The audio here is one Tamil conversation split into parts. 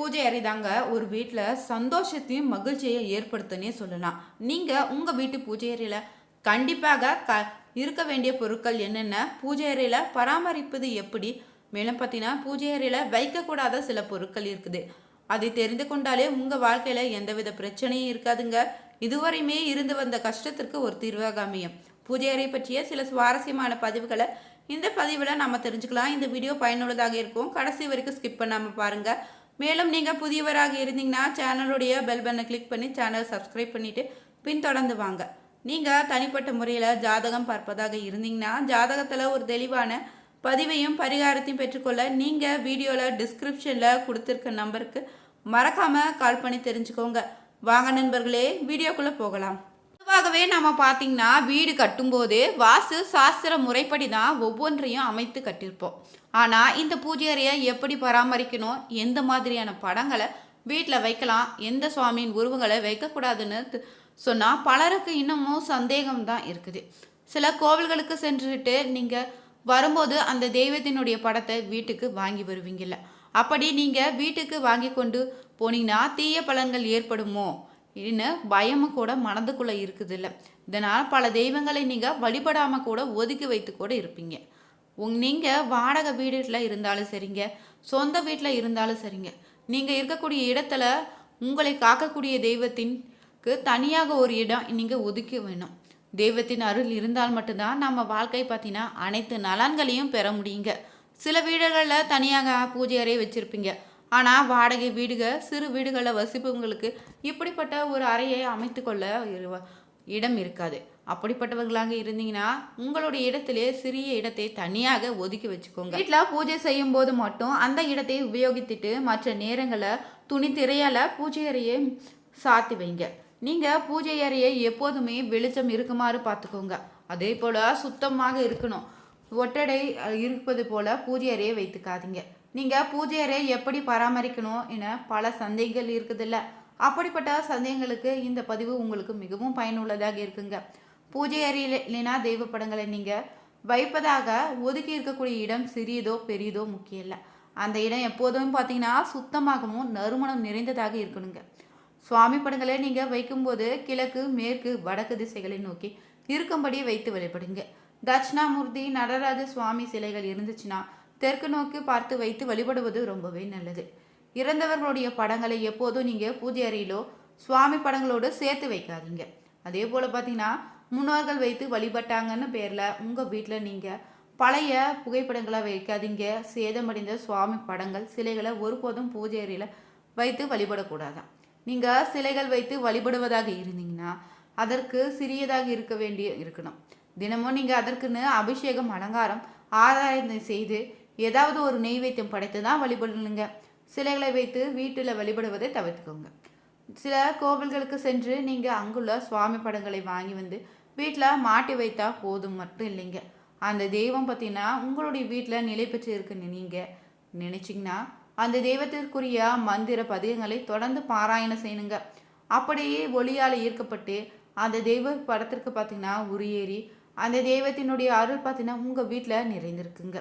பூஜை அறை தாங்க ஒரு வீட்டில் சந்தோஷத்தையும் மகிழ்ச்சியையும் ஏற்படுத்துனே சொல்லலாம். நீங்கள் உங்கள் வீட்டு பூஜை அறையில் கண்டிப்பாக க இருக்க வேண்டிய பொருட்கள் என்னென்ன? பூஜை அறையில் பராமரிப்பது எப்படி? மேலும் பார்த்தீங்கன்னா பூஜை அறையில் வைக்கக்கூடாத சில பொருட்கள் இருக்குது. அதை தெரிந்து கொண்டாலே உங்கள் வாழ்க்கையில் எந்தவித பிரச்சனையும் இருக்காதுங்க. இதுவரையுமே இருந்து வந்த கஷ்டத்திற்கு ஒரு தீர்வாக அமையும். பூஜை அறை பற்றிய சில சுவாரஸ்யமான பதிவுகளை இந்த பதிவில் நம்ம தெரிஞ்சுக்கலாம். இந்த வீடியோ பயனுள்ளதாக இருக்கும். கடைசி வரைக்கும் ஸ்கிப் பண்ணாமல் பாருங்கள் மேலும் நீங்கள் புதியவராக இருந்தீங்கன்னா சேனலுடைய பெல் பட்டனை கிளிக் பண்ணி சேனல் சப்ஸ்கிரைப் பண்ணிவிட்டு பின்தொடர்ந்து வாங்க. நீங்கள் தனிப்பட்ட முறையில் ஜாதகம் பார்ப்பதாக இருந்தீங்கன்னா ஜாதகத்தில் ஒரு தெளிவான பதிவையும் பரிகாரத்தையும் பெற்றுக்கொள்ள நீங்கள் வீடியோவில் டிஸ்கிரிப்ஷனில் கொடுத்துருக்க நம்பருக்கு மறக்காமல் கால் பண்ணி தெரிஞ்சுக்கோங்க. வாங்க நண்பர்களே வீடியோக்குள்ளே போகலாம். பொதுவாகவே நம்ம பார்த்தீங்கன்னா வீடு கட்டும்போது வாஸ்து சாஸ்திர முறைப்படி தான் ஒவ்வொன்றையும் அமைத்து கட்டியிருப்போம் ஆனால் இந்த பூஜை அறையை எப்படி பராமரிக்கணும்? எந்த மாதிரியான படங்களை வீட்டில் வைக்கலாம்? எந்த சுவாமியின் உருவங்களை வைக்கக்கூடாதுன்னு சொன்னால் பலருக்கு இன்னமும் சந்தேகம் தான் இருக்குது. சில கோவில்களுக்கு சென்றுட்டு நீங்கள் வரும்போது அந்த தெய்வத்தினுடைய படத்தை வீட்டுக்கு வாங்கி வருவீங்கல்ல. அப்படி நீங்கள் வீட்டுக்கு வாங்கி கொண்டு போனீங்கன்னா தீய பலன்கள் ஏற்படுமோ? இன்னும் பயமும் கூட மனதுக்குள்ளே இருக்குது இல்லை இதனால் பல தெய்வங்களை நீங்கள் வழிபடாமல் கூட ஒதுக்கி வைத்து கூட இருப்பீங்க. உங் நீங்கள் வாடகை வீடுல இருந்தாலும் சரிங்க சொந்த வீட்டில் இருந்தாலும் சரிங்க. நீங்கள் இருக்கக்கூடிய இடத்துல உங்களை காக்கக்கூடிய தெய்வத்தின்க்கு தனியாக ஒரு இடம் நீங்கள் ஒதுக்கி வேணும். தெய்வத்தின் அருள் இருந்தால் மட்டும்தான் நம்ம வாழ்க்கை பார்த்தீங்கன்னா அனைத்து நலன்களையும் பெற முடியுங்க. சில வீடுகளில் தனியாக பூஜை அறையை வச்சுருப்பீங்க. ஆனால் வாடகை வீடுக சிறு வீடுகளில் வசிப்பவங்களுக்கு இப்படிப்பட்ட ஒரு அறையை அமைத்துக்கொள்ள இரு- இடம் இருக்காது. அப்படிப்பட்டவர்களாக இருந்தீங்கன்னா உங்களுடைய இடத்திலே சிறிய இடத்தை தனியாக ஒதுக்கி வச்சுக்கோங்க. வீட்டில் பூஜை செய்யும் போது மட்டும் அந்த இடத்தை உபயோகித்துட்டு மற்ற நேரங்களில் துணி திரையால் பூஜை அறையை சாத்தி வைங்க. நீங்கள் பூஜை அறையை எப்போதுமே வெளிச்சம் இருக்குமாறு பார்த்துக்கோங்க. அதே போல் சுத்தமாக இருக்கணும். ஒட்டடை இருப்பது போல் பூஜை அறையை வைத்துக்காதீங்க. நீங்கள் பூஜை அறை எப்படி பராமரிக்கணும் என பல சந்தேகங்கள் இருக்குதுல்ல. அப்படிப்பட்ட சந்தேகங்களுக்கு இந்த பதிவு உங்களுக்கு மிகவும் பயனுள்ளதாக இருக்குங்க. பூஜை அறையில் இல்லைனா தெய்வ படங்களை நீங்கள் வைப்பதாக ஒதுக்கி இருக்கக்கூடிய இடம் சிறியதோ பெரியதோ முக்கியம் இல்லை. அந்த இடம் எப்போதும் பார்த்தீங்கன்னா சுத்தமாகவும் நறுமணம் நிறைந்ததாக இருக்கணுங்க. சுவாமி படங்களை நீங்கள் வைக்கும்போது கிழக்கு மேற்கு வடக்கு திசைகளை நோக்கி இருக்கும்படி வைத்து வழிபடுங்க. தட்சிணாமூர்த்தி நடராஜ சுவாமி சிலைகள் இருந்துச்சுன்னா தெற்கு நோக்கி பார்த்து வைத்து வழிபடுவது ரொம்பவே நல்லது. இறந்தவர்களுடைய படங்களை எப்போதும் நீங்கள் பூஜை அறையிலோ சுவாமி படங்களோடு சேர்த்து வைக்காதீங்க. அதே போல் பார்த்தீங்கன்னா முன்னோர்கள் வைத்து வழிபட்டாங்கன்னு பேரில் உங்கள் வீட்டில் நீங்கள் பழைய புகைப்படங்களை வைக்காதீங்க. சேதமடைந்த சுவாமி படங்கள் சிலைகளை ஒருபோதும் பூஜை அறையில் வைத்து வழிபடக்கூடாதான். நீங்கள் சிலைகள் வைத்து வழிபடுவதாக இருந்தீங்கன்னா அதற்கு சிறியதாக இருக்க வேண்டிய இருக்கணும். தினமும் நீங்கள் அதற்குன்னு அபிஷேகம் அலங்காரம் ஆராதனை செய்து ஏதாவது ஒரு நெய்வேத்தியம் படைத்து தான் வழிபடணுங்க. சிலைகளை வைத்து வீட்டில் வழிபடுவதை தவிர்த்துக்கோங்க. சில கோவில்களுக்கு சென்று நீங்கள் அங்குள்ள சுவாமி படங்களை வாங்கி வந்து வீட்டில் மாட்டி வைத்தா போதும் மட்டும் இல்லைங்க. அந்த தெய்வம் பார்த்தீங்கன்னா உங்களுடைய வீட்டில் நிலை பெற்று இருக்குன்னு நீங்கள் நினச்சிங்கன்னா அந்த தெய்வத்திற்குரிய மந்திர பதிகங்களை தொடர்ந்து பாராயணம் செய்யணுங்க. அப்படியே ஒளியால் ஈர்க்கப்பட்டு அந்த தெய்வ படத்திற்கு பார்த்தீங்கன்னா உரியேறி அந்த தெய்வத்தினுடைய அருள் பார்த்தீங்கன்னா உங்கள் வீட்டில் நிறைந்திருக்குங்க.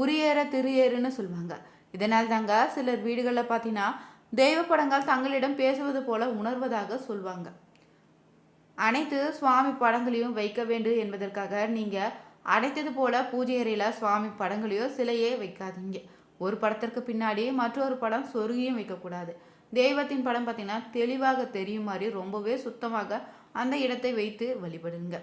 உரியேற திருஏறுன்னு சொல்லுவாங்க இதனால் தாங்க சிலர் வீடுகளில் பார்த்தீங்கன்னா தெய்வ படங்கள் தங்களிடம் பேசுவது போல உணர்வதாக சொல்வாங்க. அனைத்து சுவாமி படங்களையும் வைக்க வேண்டும் என்பதற்காக நீங்கள் அடைத்தது போல பூஜை அறையில் சுவாமி படங்களையோ சிலையே வைக்காதீங்க. ஒரு படத்திற்கு பின்னாடி மற்றொரு படம் சொருகியும் வைக்கக்கூடாது. தெய்வத்தின் படம் பார்த்தீங்கன்னா தெளிவாக தெரியும் மாதிரி ரொம்பவே சுத்தமாக அந்த இடத்தை வைத்து வழிபடுங்க.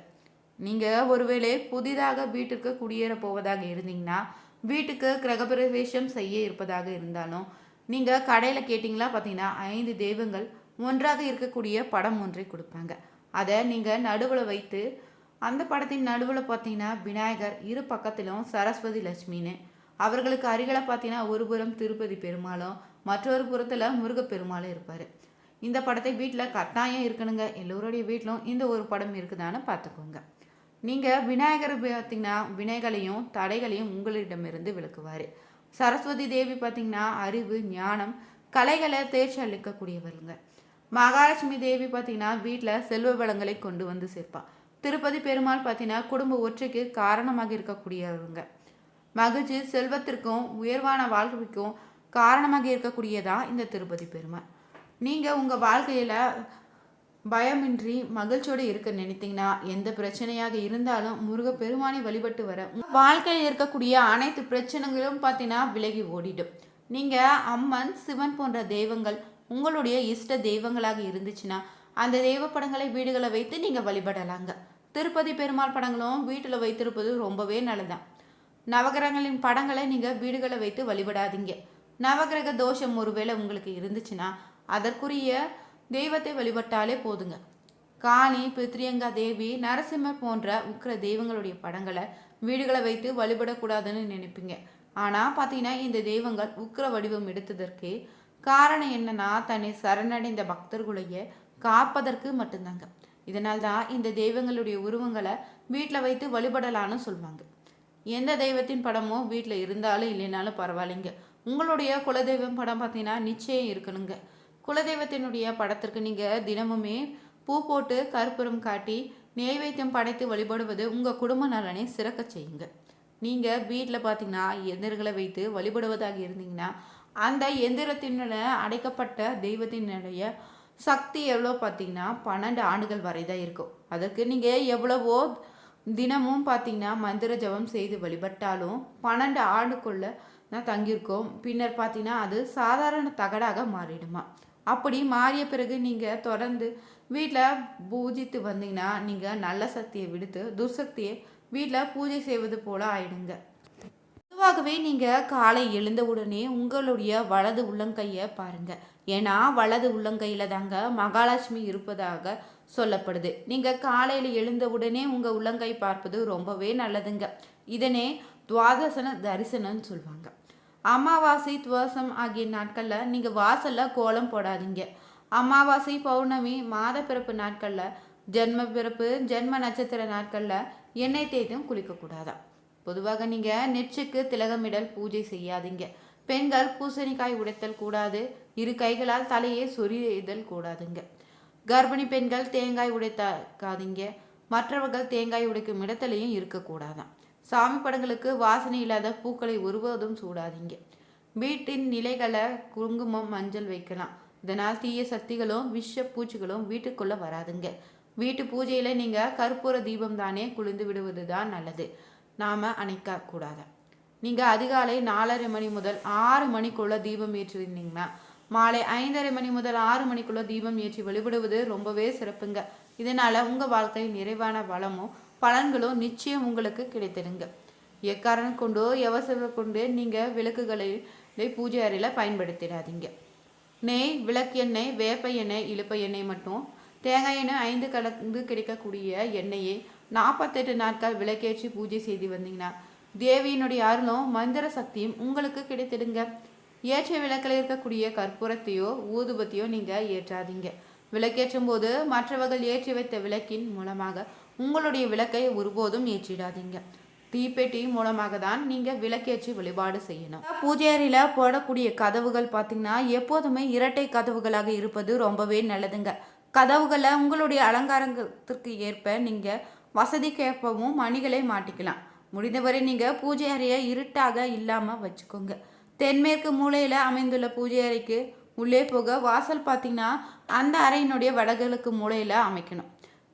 நீங்கள் ஒருவேளை புதிதாக வீட்டுக்கு குடியேற போவதாக இருந்தீங்கன்னா வீட்டுக்கு கிரகப்பிரவேசம் செய்ய இருப்பதாக இருந்தாலும் நீங்கள் கடையில் கேட்டிங்களா பார்த்தீங்கன்னா ஐந்து தெய்வங்கள் ஒன்றாக இருக்கக்கூடிய படம் ஒன்றை கொடுப்பாங்க. அதை நீங்கள் நடுவில் வைத்து அந்த படத்தின் நடுவில் பார்த்தீங்கன்னா விநாயகர் இரு பக்கத்திலும் சரஸ்வதி லட்சுமின்னு. அவர்களுக்கு அருகில் பார்த்தீங்கன்னா ஒரு புறம் திருப்பதி பெருமாளும் மற்றொரு புறத்தில் முருகப்பெருமாளும் இருப்பார். இந்த படத்தை வீட்டில் கட்டாயம் இருக்கணுங்க. எல்லோருடைய வீட்டிலும் இந்த ஒரு படம் இருக்குதான்னு பார்த்துக்கோங்க நீங்கள் விநாயகர் பார்த்தீங்கன்னா வினைகளையும் தடைகளையும் உங்களிடமிருந்து விளக்குவார். சரஸ்வதி தேவி பார்த்தீங்கன்னா அறிவு ஞானம் கலைகளை தேர்ச்சி அளிக்கக்கூடியவருங்க. மகாலட்சுமி தேவி பார்த்தீங்கன்னா வீட்டில் செல்வ வளங்களை கொண்டு வந்து சேர்ப்பான் திருப்பதி பெருமாள் பார்த்தீங்கன்னா குடும்ப ஒற்றைக்கு காரணமாக இருக்கக்கூடியவங்க மகிழ்ச்சி செல்வத்திற்கும் உயர்வான வாழ்க்கைக்கும் காரணமாக இருக்கக்கூடியதா இந்த திருப்பதி பெருமாள். நீங்கள் உங்கள் வாழ்க்கையில் பயமின்றி மகிழ்ச்சியோடு இருக்க நினைத்தீங்கன்னா எந்த பிரச்சனையாக இருந்தாலும் முருக பெருமானை வழிபட்டு வர வாழ்க்கையில் இருக்கக்கூடிய அனைத்து பிரச்சனைகளும் பார்த்தீங்கன்னா விலகி ஓடிடும். நீங்கள் அம்மன் சிவன் போன்ற தெய்வங்கள் உங்களுடைய இஷ்ட தெய்வங்களாக இருந்துச்சுன்னா அந்த தெய்வ படங்களை வீடுகளை வைத்து நீங்கள் வழிபடலாங்க. திருப்பதி பெருமாள் படங்களும் வீட்டில் வைத்திருப்பது ரொம்பவே நல்லதான் நவகிரகங்களின் படங்களை நீங்கள் வீடுகளை வைத்து வழிபடாதீங்க. நவகிரக தோஷம் ஒருவேளை உங்களுக்கு இருந்துச்சுன்னா அதற்குரிய தெய்வத்தை வழிபட்டாலே போதுங்க. காளி பித்ரியங்கா தேவி நரசிம்மர் போன்ற உக்கிர தெய்வங்களுடைய படங்களை வீடுகளை வைத்து வழிபடக்கூடாதுன்னு நினைப்பீங்க. ஆனால் பார்த்தீங்கன்னா இந்த தெய்வங்கள் உக்கிர வடிவம் எடுத்ததற்கு காரணம் என்னன்னா தன்னை சரணடைந்த பக்தர்களையே காப்பதற்கு மட்டும்தாங்க. இதனால் தான் இந்த தெய்வங்களுடைய உருவங்களை வீட்டில் வைத்து வழிபடலான்னு சொல்லுவாங்க. எந்த தெய்வத்தின் படமோ வீட்டில் இருந்தாலும் இல்லைனாலும் பரவாயில்லைங்க. உங்களுடைய குலதெய்வம் படம் பார்த்தீங்கன்னா நிச்சயம் இருக்கணுங்க. குலதெய்வத்தினுடைய படத்திற்கு நீங்கள் தினமுமே பூ போட்டு கற்பூரம் காட்டி நெய்வேத்தியம் படைத்து வழிபடுவது உங்கள் குடும்ப நலனை சிறக்க செய்யுங்க. நீங்கள் வீட்டில் பார்த்தீங்கன்னா எந்திரங்களை வைத்து வழிபடுவதாக இருந்தீங்கன்னா அந்த எந்திரத்தினுட அடைக்கப்பட்ட தெய்வத்தினுடைய சக்தி எவ்வளோ பார்த்தீங்கன்னா பன்னெண்டு ஆண்டுகள் வரை தான் இருக்கும். அதற்கு நீங்கள் எவ்வளவோ தினமும் பார்த்தீங்கன்னா மந்திர ஜபம் செய்து வழிபட்டாலும் பன்னெண்டு ஆண்டுக்குள்ள தான் தங்கியிருக்கோம். பின்னர் பார்த்தீங்கன்னா அது சாதாரண தகடாக மாறிடுமா? அப்படி மாறிய பிறகு நீங்கள் தொடர்ந்து வீட்டில் பூஜித்து வந்தீங்கன்னா நீங்கள் நல்ல சக்தியை விடுத்து துர்சக்தியை வீட்டில் பூஜை செய்வது போல ஆயிடுங்க. பொதுவாகவே நீங்கள் காலை எழுந்தவுடனே உங்களுடைய வலது உள்ளங்கையை பாருங்கள் ஏன்னா வலது உள்ளங்கையில் தாங்க மகாலட்சுமி இருப்பதாக சொல்லப்படுது. நீங்கள் காலையில் எழுந்தவுடனே உங்கள் உள்ளங்கை பார்ப்பது ரொம்பவே நல்லதுங்க. இதனே துவாதசன தரிசனம்னு சொல்லுவாங்க. அமாவாசை துவசம் ஆகிய நாட்களில் நீங்கள் வாசலில் கோலம் போடாதீங்க. அமாவாசை பௌர்ணமி மாத பிறப்பு நாட்களில் ஜென்ம பிறப்பு ஜென்ம நட்சத்திர நாட்களில் எண்ணெய் தேய்த்தும் குளிக்கக்கூடாதாம் பொதுவாக நீங்கள் நெற்றுக்கு திலகமிடல் பூஜை செய்யாதீங்க. பெண்கள் பூசணிக்காய் உடைத்தல் கூடாது இரு கைகளால் தலையை சொரியதல் கூடாதுங்க. கர்ப்பிணி பெண்கள் தேங்காய் உடைத்தாக்காதீங்க. மற்றவர்கள் தேங்காய் உடைக்கும் இடத்துலையும் இருக்கக்கூடாதாம் சாமி படங்களுக்கு வாசனை இல்லாத பூக்களை ஒருபோதும் சூடாதீங்க. வீட்டின் நிலைகளை குங்குமம் மஞ்சள் வைக்கலாம். இதனால் தீய சக்திகளும் விஷ பூச்சிகளும் வீட்டுக்குள்ளே வராதுங்க. வீட்டு பூஜையில் நீங்கள் கற்பூர தீபம் தானே குளிந்து விடுவது தான் நல்லது. நாம் அணைக்க கூடாது. நீங்கள் அதிகாலை நாலரை மணி முதல் ஆறு மணிக்குள்ளே தீபம் ஏற்றிருந்தீங்கன்னா மாலை ஐந்தரை மணி முதல் ஆறு மணிக்குள்ளே தீபம் ஏற்றி வழிபடுவது ரொம்பவே சிறப்புங்க. இதனால் உங்கள் வாழ்க்கை நிறைவான வளமும் பலன்களும் நிச்சயம் உங்களுக்கு கிடைத்திடுங்க. எக்காரணம் கொண்டோ எவசவை கொண்டு நீங்கள் விளக்குகளை பூஜை அறையில் பயன்படுத்திடாதீங்க. நெய் விளக்கெண்ணெய் வேப்ப எண்ணெய் இழுப்ப எண்ணெய் மட்டும் தேங்காய் எண்ணெய் ஐந்து கலந்து கிடைக்கக்கூடிய எண்ணெயை நாற்பத்தெட்டு நாட்கள் விளக்கேற்றி பூஜை செய்து வந்தீங்கன்னா தேவியினுடைய அருளும் மந்திர சக்தியும் உங்களுக்கு கிடைத்திடுங்க. ஏற்ற விளக்கில் இருக்கக்கூடிய கற்பூரத்தையோ ஊதுபத்தியோ நீங்கள் ஏற்றாதீங்க. விளக்கேற்றும் போது மற்றவர்கள் ஏற்றி வைத்த விளக்கின் மூலமாக உங்களுடைய விளக்கை ஒருபோதும் ஏற்றிடாதீங்க. தீப்பெட்டி மூலமாக தான் நீங்கள் விளக்கேற்றி வழிபாடு செய்யணும். பூஜை அறையில் போடக்கூடிய கதவுகள் பார்த்தீங்கன்னா எப்போதுமே இரட்டை கதவுகளாக இருப்பது ரொம்பவே நல்லதுங்க. கதவுகளை உங்களுடைய அலங்காரத்திற்கு ஏற்ப நீங்கள் வசதிக்கேற்பவும் மணிகளை மாட்டிக்கலாம். முடிந்தவரை நீங்கள் பூஜை அறையை இருட்டாக இல்லாமல் வச்சுக்கோங்க. தென்மேற்கு மூலையில் அமைந்துள்ள பூஜை அறைக்கு உள்ளே போக வாசல் பார்த்தீங்கன்னா அந்த அறையினுடைய வடகிழக்கு மூலையில் அமைக்கணும்.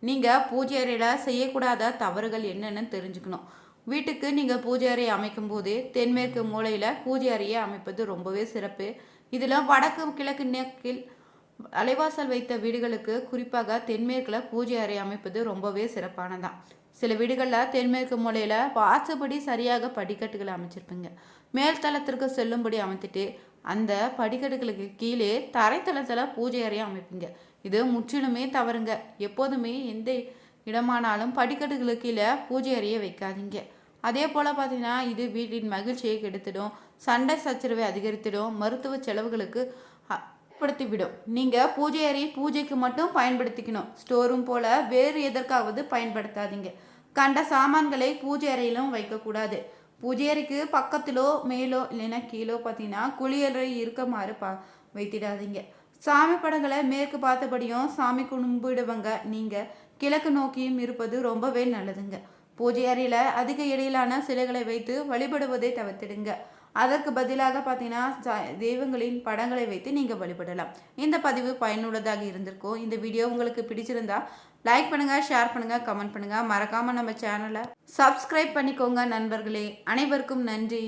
நீங்கள் பூஜை அறையில் செய்யக்கூடாத தவறுகள் என்னென்னு தெரிஞ்சுக்கணும். வீட்டுக்கு நீங்கள் பூஜை அறை அமைக்கும் போது தென்மேற்கு மூலையில் பூஜை அறையை அமைப்பது ரொம்பவே சிறப்பு. இதில் வடக்கு கிழக்கு நேக்கில் அலைவாசல் வைத்த வீடுகளுக்கு குறிப்பாக தென்மேற்கில் பூஜை அறை அமைப்பது ரொம்பவே சிறப்பானதான் சில வீடுகளில் தென்மேற்கு மூலையில் வாசுபடி சரியாக படிக்கட்டுகளை அமைச்சிருப்பீங்க மேல்தளத்திற்கு செல்லும்படி அமைத்துட்டு அந்த படிக்கட்டுகளுக்கு கீழே தரைத்தளத்தில் பூஜை அறையை அமைப்பீங்க. இது முற்றிலுமே தவறுங்க. எப்போதுமே எந்த இடமானாலும் படிக்கட்டுகளுக்கு கீழே பூஜை அறையை வைக்காதீங்க. அதே போல் பார்த்தீங்கன்னா இது வீட்டின் மகிழ்ச்சியை கெடுத்துடும் சண்டை சச்சரவை அதிகரித்திடும் மருத்துவ செலவுகளுக்கு பயன்படுத்திவிடும் நீங்கள் பூஜை அறை பூஜைக்கு மட்டும் பயன்படுத்திக்கணும். ஸ்டோரும் போல் வேறு எதற்காவது பயன்படுத்தாதீங்க. கண்ட சாமான்களை பூஜை அறையிலும் வைக்கக்கூடாது. பூஜை அறைக்கு பக்கத்திலோ மேலோ இல்லைன்னா கீழோ பார்த்தீங்கன்னா குளியலறை இருக்கமாறு பா வைத்திடாதீங்க. சாமி படங்களை மேற்கு பார்த்தபடியும் சாமி கும்பிடுவங்க நீங்கள் கிழக்கு நோக்கியும் இருப்பது ரொம்பவே நல்லதுங்க. பூஜை அறையில் அதிக இடையிலான சிலைகளை வைத்து வழிபடுவதை தவிர்த்திடுங்க. அதற்கு பதிலாக பார்த்தீங்கன்னா தெய்வங்களின் படங்களை வைத்து நீங்கள் வழிபடலாம். இந்த பதிவு பயனுள்ளதாக இருந்திருக்கும். இந்த வீடியோ உங்களுக்கு பிடிச்சிருந்தா லைக் பண்ணுங்கள் ஷேர் பண்ணுங்க கமெண்ட் பண்ணுங்கள் மறக்காமல் நம்ம சேனலை சப்ஸ்கிரைப் பண்ணிக்கோங்க நண்பர்களே. அனைவருக்கும் நன்றி.